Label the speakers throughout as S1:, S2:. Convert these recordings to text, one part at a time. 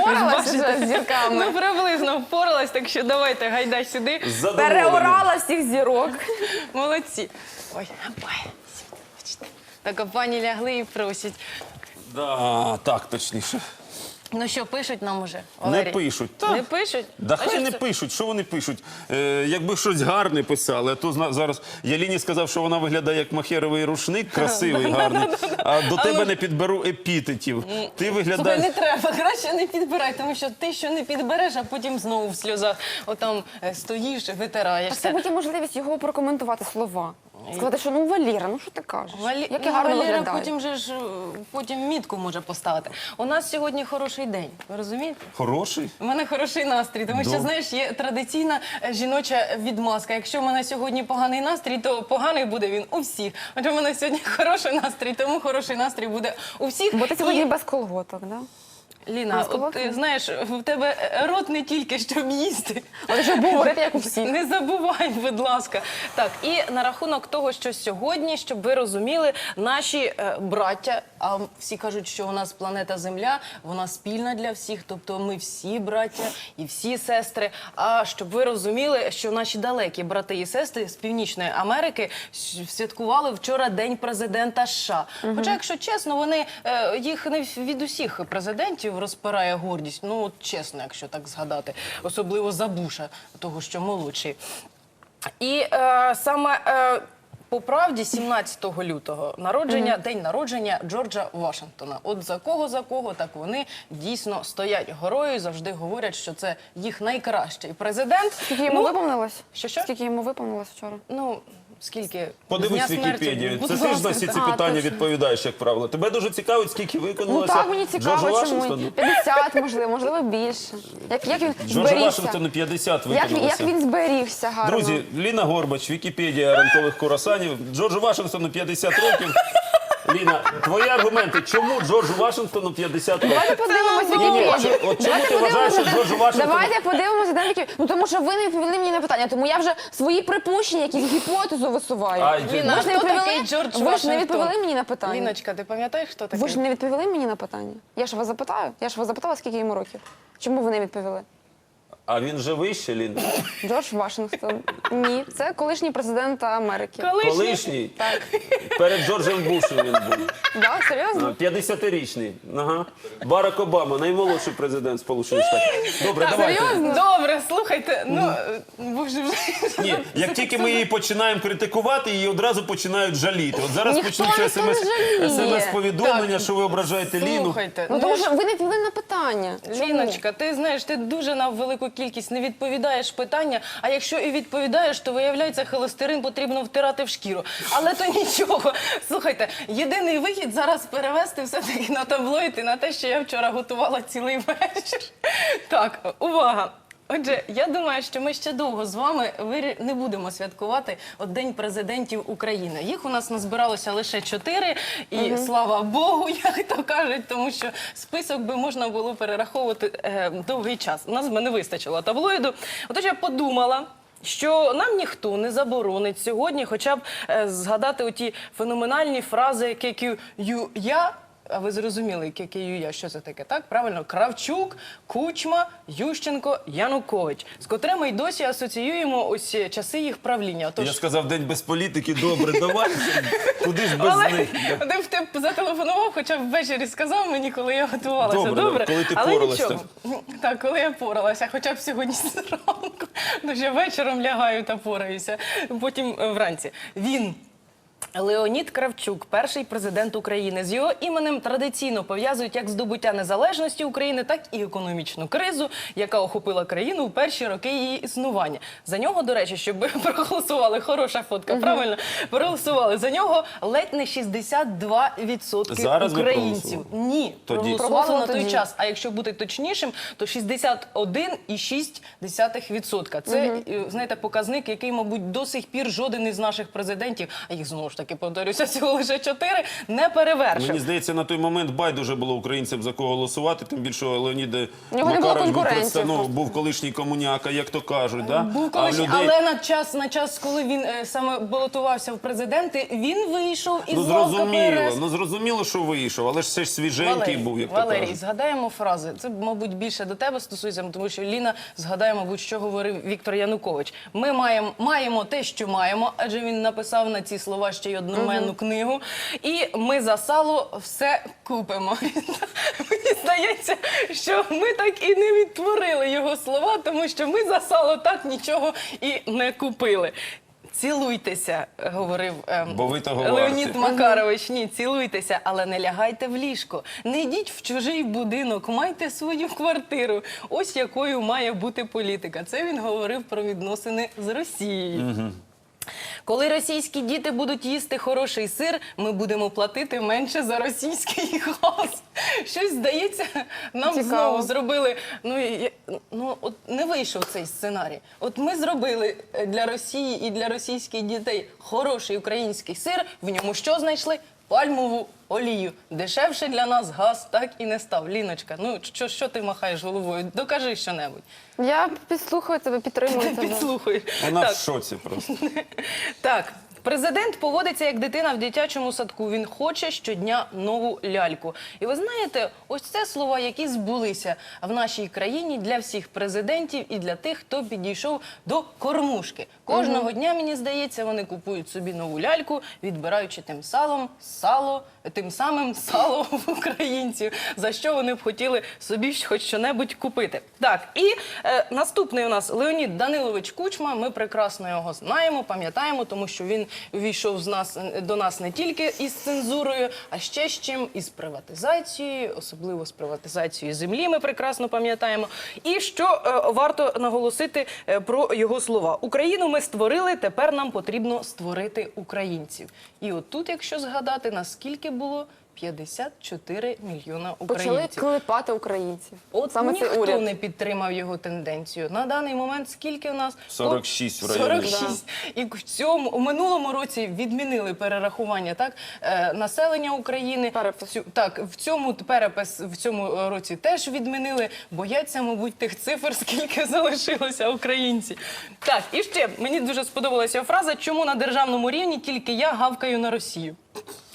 S1: Впоралася з зірками.
S2: Ну, приблизно впоралась, так що давайте, гайда сюди.
S3: Задоволений.
S1: Переорала всіх зірок.
S2: Молодці. Ой, ой, бачите. Так, а пані лягли і просять.
S3: Да, так, точніше.
S2: Ну що, пишуть нам уже?
S3: Не
S2: Валерій?
S3: пишуть.
S2: Не пишуть?
S3: Да
S2: А
S3: хай
S2: що
S3: не
S2: це?
S3: пишуть, що вони пишуть. Е, якби щось гарне писали, а то зна- зараз Яліні сказав, що вона виглядає як махеровий рушник, красивий, гарний. А до тебе не підберу епітетів. Ти
S2: Слухай, не
S3: виглядаєш.
S2: треба, краще не підбирай, тому що ти що не підбереш, а потім знову в сльозах отам е, стоїш,
S1: Це
S2: витираєшся.
S1: потім можливість його прокоментувати слова. Сказати, що ну Валіра, ну що ти кажеш?
S2: Валі...
S1: Як я
S2: ну,
S1: гарно
S2: Валера
S1: виглядаю.
S2: потім же ж потім мітку може поставити. У нас сьогодні хороший день. Ви розумієте?
S3: Хороший?
S2: У мене хороший настрій, тому що
S3: Добре.
S2: знаєш, є традиційна е, жіноча відмазка. Якщо в мене сьогодні поганий настрій, то поганий буде він у всіх. Отже, в мене сьогодні хороший настрій, тому хороший настрій буде у всіх.
S1: Бо ти
S2: І-
S1: без колготок, да?
S2: Ліна, от, ти знаєш, в тебе е, рот не тільки щоб їсти.
S1: Але щоб говорити, як у всіх.
S2: Не забувай, будь ласка. Так, і на рахунок того, що сьогодні, щоб ви розуміли, наші е, браття, а всі кажуть, що у нас планета Земля, вона спільна для всіх, тобто ми всі браття і всі сестри. А щоб ви розуміли, що наші далекі брати і сестри з Північної Америки святкували вчора День президента США. Хоча, якщо чесно, вони е, їх не від усіх президентів розпирає гордість. Ну, от чесно, якщо так згадати, особливо за Буша, того, що молодший. І е, саме е, по правді, 17 лютого народження, день народження Джорджа Вашингтона. От за кого за кого, так вони дійсно стоять горою і завжди говорять, що це їх найкращий президент.
S1: Скільки йому
S2: Ну,
S1: виповнилось?
S2: Що, що?
S1: Скільки йому виповнилось вчора?
S2: Ну, скільки
S3: Подивись
S2: дня смерті,
S3: Вікіпедію.
S2: будь
S3: Це ти ж
S2: ласка.
S3: на всі ці
S1: А,
S3: питання
S1: точно.
S3: відповідаєш, як правило. Тебе дуже цікавить, скільки
S1: Ну
S3: виконалося
S1: так, мені цікаво, чому.
S3: Вашингтону.
S1: 50, можливо, можливо, більше. Як, як він
S3: Джорджу
S1: зберігся?
S3: Вашингтону 50
S1: Як, він- як
S3: виконалося.
S1: він зберігся гарно?
S3: Друзі, Ліна Горбач, Вікіпедія ранкових курасанів. Джорджу Вашингтону 50 років. Ліна, твої аргументи, чому Джорджу Вашингтону 50 років?
S1: Давайте
S3: Ні, ні,
S1: Вікіпедію.
S3: от- от чому
S1: Давайте
S3: ти вважаєш, що Джорджу Вашингтону-
S1: Давайте подивимося на Вікіпедію. Ну тому що ви не відповіли мені на питання, тому я вже свої припущення, якісь гіпотезу висуваю.
S3: А,
S2: Ліна,
S1: ви ж не
S2: хто такий Джордж
S1: ви ж
S2: Вашингтон?
S1: не відповіли мені на питання.
S2: Ліночка, ти пам'ятаєш, хто такий?
S1: Ви ж не відповіли мені на питання. Я ж вас запитаю. Я ж вас запитала, скільки йому років. Чому ви не відповіли?
S3: А він же вище, Ліна?
S1: Джордж Вашингтон. Ні, це колишній президент Америки.
S2: Колишній.
S3: Колишній? Так. Перед Джорджем Бушем він був.
S1: Да, серйозно?
S3: 50-річний. Ага. Барак Обама, наймолодший президент Сполучених Штатів. Добре, давайте.
S1: Серйозно?
S2: Добре, слухайте, ну, боже, вже...
S3: Ні, як тільки ми її починаємо критикувати, її одразу починають жаліти. От зараз
S1: Ніхто
S3: почнуться
S1: ніхто не жаліє.
S3: смс-повідомлення, що ви ображаєте Ліну.
S2: Слухайте,
S1: Ну тому що ви не відповіли на питання. Чому?
S2: Ліночка, ти знаєш, ти дуже на велику кількість не відповідаєш питання. А якщо і відповідаєш, то виявляється, холестерин потрібно втирати в шкіру. Але то нічого. Слухайте, єдиний вихід зараз перевести все таки на таблоїд і на те, що я вчора готувала цілий вечір. Так, увага. Отже, я думаю, що ми ще довго з вами не будемо святкувати от День президентів України. Їх у нас назбиралося лише чотири, і слава Богу, як то кажуть, тому що список би можна було перераховувати е, довгий час. У нас би не вистачило таблоїду. Отож, я подумала. Що нам ніхто не заборонить сьогодні, хоча б е, згадати оті феноменальні фрази «кекю ю я. А ви зрозуміли, «кекю я, що це таке? Так, правильно, Кравчук, Кучма, Ющенко, Янукович, з котрими й досі асоціюємо ось е, часи їх правління. Отож,
S3: Я сказав, день без політики, добре, давай. Куди ж без
S2: але
S3: них?
S2: б ти зателефонував, хоча б ввечері сказав мені, коли я готувалася.
S3: Добре,
S2: Добре,
S3: коли ти
S2: але
S3: поралась
S2: нічого. Так, коли я поралася, хоча б сьогодні зранку. Ну, вечором лягаю та пораюся, потім е, вранці. Він. Леонід Кравчук, перший президент України, з його іменем традиційно пов'язують як здобуття незалежності України, так і економічну кризу, яка охопила країну у перші роки її існування. За нього, до речі, щоб проголосували, хороша фотка, правильно проголосували за нього ледь не 62%
S3: Зараз
S2: українців. Ні,
S3: Тоді.
S2: проголосували на той
S1: тоді.
S2: час. А якщо бути точнішим, то 61,6%. Це е, знаєте показник, який, мабуть, до сих пір жоден із наших президентів, а їх знову ж ж таки повторюся, всього лише чотири, не перевершив.
S3: Мені здається, на той момент байдуже було українцям за кого голосувати. Тим більше Леонід
S1: нього не було
S3: Макарович був, представ- ну,
S1: просто.
S3: був колишній комуняка, як то кажуть. Да?
S2: Був
S3: а в
S2: колись,
S3: людей...
S2: але на час, на час, коли він е, саме балотувався в президенти, він вийшов із
S3: Ну зрозуміло, ну зрозуміло, що вийшов, але ж все ж свіженький був, як то
S2: Валерій,
S3: кажуть.
S2: згадаємо фрази. Це, мабуть, більше до тебе стосується, тому що Ліна згадає, мабуть, що говорив Віктор Янукович. Ми маємо, маємо те, що маємо, адже він написав на ці слова ще й одноменну книгу. І ми за сало все купимо. Мені здається, що ми так і не відтворили його слова, тому що ми за сало так нічого і не купили. Цілуйтеся, говорив ем,
S3: Бо ви того варті.
S2: Макарович. Ні, цілуйтеся, але не лягайте в ліжко. Не йдіть в чужий будинок, майте свою квартиру. Ось якою має бути політика. Це він говорив про відносини з Росією. Коли російські діти будуть їсти хороший сир, ми будемо платити менше за російський газ. Щось здається, нам
S1: Цікаво.
S2: знову зробили. Ну і- ну от не вийшов цей сценарій. От ми зробили е, для Росії і для російських дітей хороший український сир. В ньому що знайшли? Пальмову олію. Дешевше для нас газ так і не став. Ліночка, ну що, що ти махаєш головою? Докажи щонебудь.
S1: Я підслухаю тебе, підтримую тебе.
S2: Підслухаю.
S3: Вона
S2: Так.
S3: в шоці просто.
S2: Так, президент поводиться як дитина в дитячому садку. Він хоче щодня нову ляльку. І ви знаєте, ось це слова, які збулися в нашій країні для всіх президентів і для тих, хто підійшов до кормушки. Кожного дня, мені здається, вони купують собі нову ляльку, відбираючи тим салом сало, тим самим сало в українців, за що вони б хотіли собі хоч що-небудь купити. Так, і е, наступний у нас Леонід Данилович Кучма. Ми прекрасно його знаємо, пам'ятаємо, тому що він увійшов з нас до нас не тільки із цензурою, а ще з чим із приватизацією, особливо з приватизацією землі. Ми прекрасно пам'ятаємо. І що е, варто наголосити е, про його слова: Україну ми створили, тепер нам потрібно створити українців. І отут, якщо згадати, наскільки було 54 мільйона
S1: Почали
S2: українців.
S1: клепати українців.
S2: От
S1: Саме
S2: ніхто
S1: цей уряд.
S2: не підтримав його тенденцію. На даний момент скільки у нас?
S3: 46 в районі.
S2: 46. І в цьому у минулому році відмінили перерахування так е, населення України.
S1: Перепис.
S2: Цю- так в цьому перепис в цьому році теж відмінили. Бояться, мабуть, тих цифр, скільки залишилося українці. Так, і ще мені дуже сподобалася фраза, чому на державному рівні тільки я гавкаю на Росію.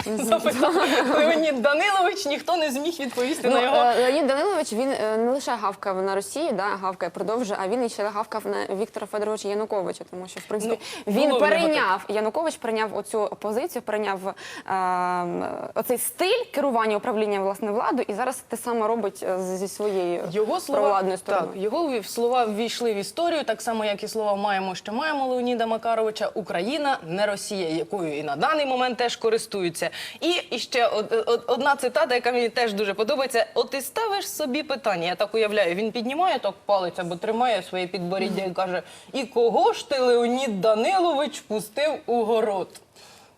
S2: Запитав Леонід Данилович, ніхто не зміг відповісти
S1: Ну,
S2: на його
S1: е, Леонід Данилович він е, не лише гавкав на Росії, да, гавкає, продовжує, а він ще гавкав на Віктора Федоровича Януковича, тому що в принципі
S2: Ну,
S1: він
S2: було в нього
S1: перейняв Янукович прийняв оцю позицію, прийняв е, оцей стиль керування управління власне владу, і зараз те саме робить е, зі своєю
S2: Його слова,
S1: провладною
S2: так,
S1: стороною.
S2: його ві- слова ввійшли в історію, так само, як і слова маємо, що маємо Леоніда Макаровича. Україна не Росія, якою і на даний момент теж користуються. І, і ще од- од- одна цитата, яка мені теж дуже подобається. От ти ставиш собі питання, я так уявляю, він піднімає так палець або тримає своє підборіддя і каже: І кого ж ти, Леонід Данилович, пустив у город?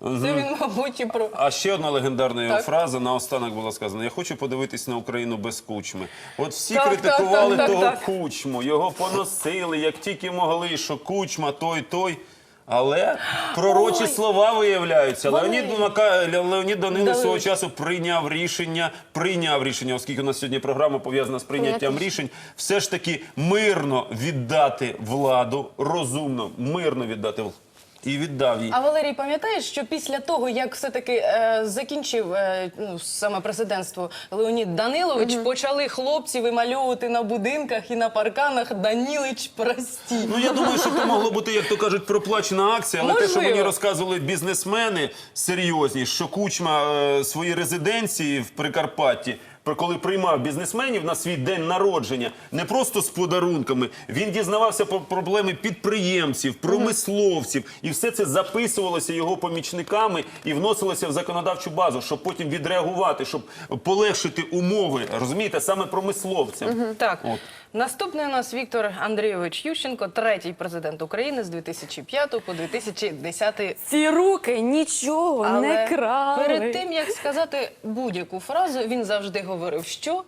S2: Це він, мабуть, і про.
S3: А ще одна легендарна його фраза наостанок була сказана: Я хочу подивитись на Україну без кучми. От всі
S2: Так,
S3: критикували
S2: так, так,
S3: того
S2: так, так.
S3: кучму, його поносили, як тільки могли, що кучма, той, той. Але пророчі
S2: Ой.
S3: слова виявляються.
S2: Вони-
S3: Леонід Мака... Леонід Данилович свого часу прийняв рішення, прийняв рішення, оскільки у нас сьогодні програма пов'язана з прийняттям рішень, все ж таки мирно віддати владу, розумно, мирно віддати владу. І віддав їй.
S2: А Валерій, пам'ятаєш, що після того, як все-таки е, закінчив е, ну, саме президентство Леонід Данилович, почали хлопці вимальовувати на будинках і на парканах Данілич прості.
S3: Ну я думаю, що це могло бути, як то кажуть, проплачена акція. Але те, що
S2: Можливо.
S3: мені розказували бізнесмени серйозні, що кучма е, свої резиденції в Прикарпатті. Коли приймав бізнесменів на свій день народження, не просто з подарунками, він дізнавався про проблеми підприємців, промисловців, і все це записувалося його помічниками і вносилося в законодавчу базу, щоб потім відреагувати, щоб полегшити умови, розумієте, саме промисловцям.
S2: Так,
S3: От.
S2: Наступний у нас Віктор Андрійович Ющенко, третій президент України з 2005 по 2010
S1: Ці руки нічого не крали.
S2: перед тим як сказати будь-яку фразу, він завжди говорив, що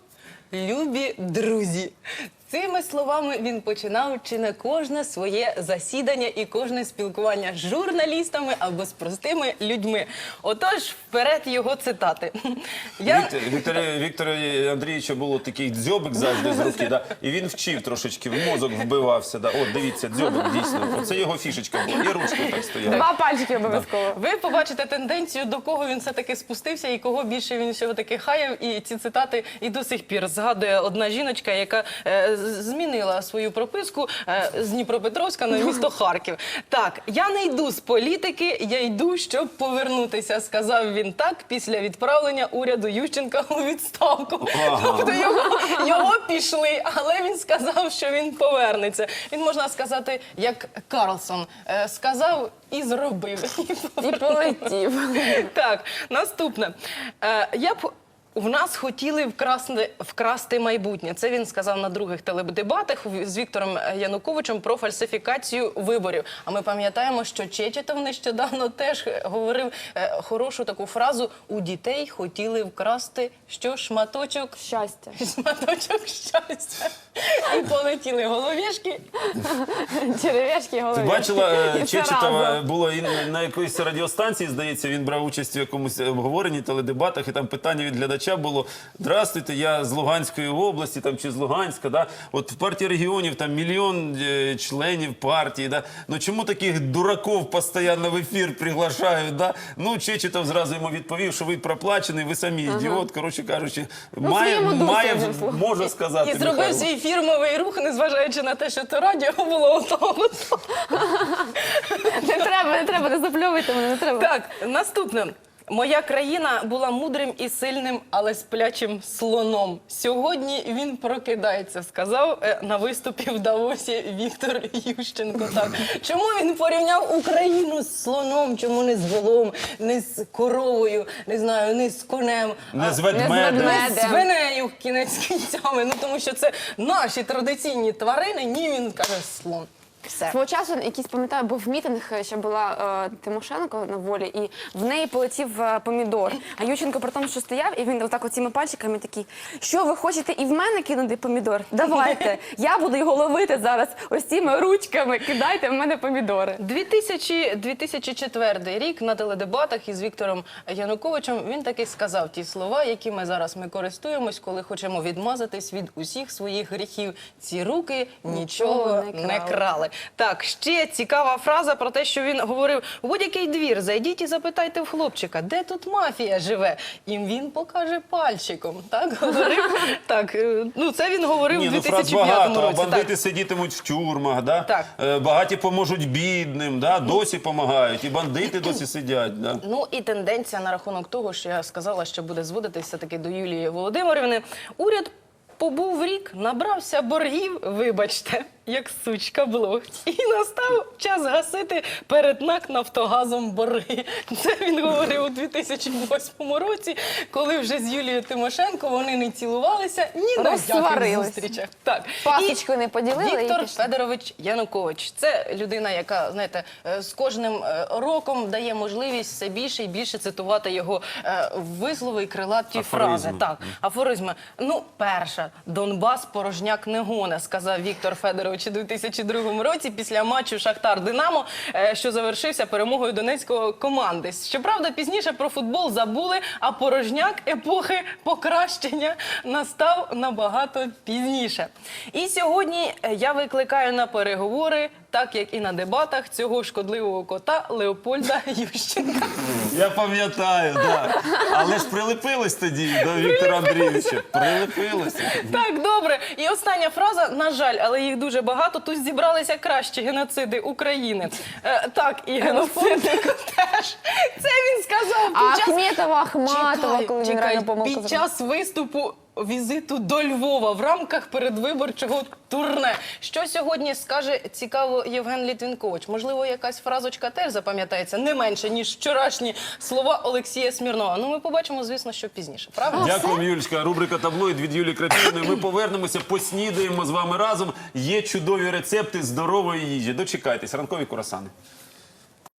S2: любі друзі. Цими словами він починав чи не кожне своє засідання і кожне спілкування з журналістами або з простими людьми. Отож, вперед його цитати. Я...
S3: Віктор, Віктор, Віктора Андрійовича було такий дзьобик завжди з руки, да? і він вчив трошечки, в мозок вбивався. Да? От дивіться, дзьобик дійсно. Оце його фішечка була. І ручка так стояла.
S1: Два пальчики обов'язково.
S2: Ви побачите тенденцію, до кого він все-таки спустився і кого більше він всього таки хаяв. І ці цитати і до сих пір згадує одна жіночка, яка е, змінила свою прописку е, з Дніпропетровська на місто Харків. Так, я не йду з політики, я йду, щоб повернутися. Сказав він так після відправлення уряду Ющенка у відставку.
S3: Ага.
S2: Тобто його, його пішли, але він сказав, що він повернеться. Він можна сказати, як Карлсон е, сказав і зробив.
S1: І полетів.
S2: Так, наступне. Е, я б. В нас хотіли вкрасти, вкрасти майбутнє. Це він сказав на других теледебатах з Віктором Януковичем про фальсифікацію виборів. А ми пам'ятаємо, що Чечетов нещодавно теж говорив е, хорошу таку фразу: у дітей хотіли вкрасти що шматочок
S1: Щастя.
S2: шматочок щастя. І полетіли головішки.
S1: Черевешки
S3: Ти бачила, е, Чечетова було і на якоїсь радіостанції, здається, він брав участь в якомусь обговоренні, теледебатах, і там питання від глядача було: Здравствуйте, я з Луганської області там, чи з Луганська. Да? От в партії регіонів там мільйон е, членів партії. Да? Ну чому таких дураков постійно в ефір приглашають? Да? Ну, Чечетов зразу йому відповів, що ви проплачений, ви самі ідіот. Коротше кажучи, має,
S1: своєму дусі,
S3: має
S1: одним словом.
S3: може сказати.
S2: І зробив
S3: Михайло.
S2: свій фірмовий рух, незважаючи на те, що то радіо було готово.
S1: Не треба, не треба, не запльовуйте мене, не треба.
S2: Так, наступне. Моя країна була мудрим і сильним, але сплячим слоном. Сьогодні він прокидається, сказав е, на виступі в Давосі Віктор Ющенко. Так чому він порівняв Україну з слоном? Чому не з волом, не з коровою, не знаю, не з конем,
S3: Не з ведмедем.
S1: ведмедем.
S2: з свинею кінець кінцями? Ну тому що це наші традиційні тварини. Ні, він каже слон. Все.
S1: Свого часу якийсь пам'ятаю, був мітинг, ще була е, Тимошенко на волі, і в неї полетів е, помідор. А Ющенко при тому, що стояв, і він отак оціми пальчиками такий: що ви хочете і в мене кинути помідор? Давайте, я буду його ловити зараз ось цими ручками. Кидайте в мене помідори.
S2: 2000, 2004 рік на теледебатах із Віктором Януковичем він таки сказав ті слова, якими зараз ми користуємось, коли хочемо відмазатись від усіх своїх гріхів. Ці руки нічого
S1: не
S2: не
S1: крали.
S2: Так, ще цікава фраза про те, що він говорив: у будь-який двір зайдіть і запитайте в хлопчика, де тут мафія живе. І він покаже пальчиком. Так говорив. Так, е, ну це він говорив у
S3: ну
S2: 2005 році.
S3: бандити сидітимуть в тюрмах, да?
S2: Так.
S3: Е, багаті поможуть бідним, да? досі допомагають, і бандити досі сидять. Да?
S2: Ну і тенденція на рахунок того, що я сказала, що буде зводитися все-таки до Юлії Володимирівни. Уряд побув рік, набрався боргів, вибачте, як сучка блог. І настав час гасити перед НАК Нафтогазом борги. Це він говорив у 2008 році, коли вже з Юлією Тимошенко вони не цілувалися ні на яких зустрічах. Так.
S1: Пасочку не поділили
S2: Віктор
S1: пішли.
S2: Федорович Янукович. Це людина, яка знаєте, е, з кожним е, роком дає можливість все більше і більше цитувати його е, вислови і крилаті фрази. Так, афоризми. Ну, перша Донбас порожняк не гоне, сказав Віктор Федорович у 2002 році після матчу Шахтар Динамо, е, що завершився перемогою донецької команди. Щоправда, пізніше про футбол забули, а порожняк епохи покращення настав набагато пізніше. І сьогодні е, я викликаю на переговори, так як і на дебатах, цього шкодливого кота Леопольда Ющенка.
S3: Я пам'ятаю, да. але ж прилепились тоді до Віктора Андрійовича. Прилепилися.
S2: Так, добре. І остання фраза, на жаль, але їх дуже багато. Тут зібралися кращі геноциди України. Е, так, і генофондик теж. Це він сказав під час
S1: Ахметова, Ахматова,
S2: Чекай,
S1: коли він
S2: чекай,
S1: реально помилку
S2: під
S1: зробив.
S2: час виступу візиту до Львова в рамках передвиборчого турне. Що сьогодні скаже цікаво Євген Літвінкович? Можливо, якась фразочка теж запам'ятається не менше ніж вчорашні слова Олексія Смірнова. Ну, ми побачимо, звісно, що пізніше. Правда?
S3: Дякую, Юлічка. Рубрика таблоїд від Юлії Крапівної. Ми повернемося, поснідаємо з вами разом. Є чудові рецепти здорової їжі. Дочекайтесь, ранкові курасани.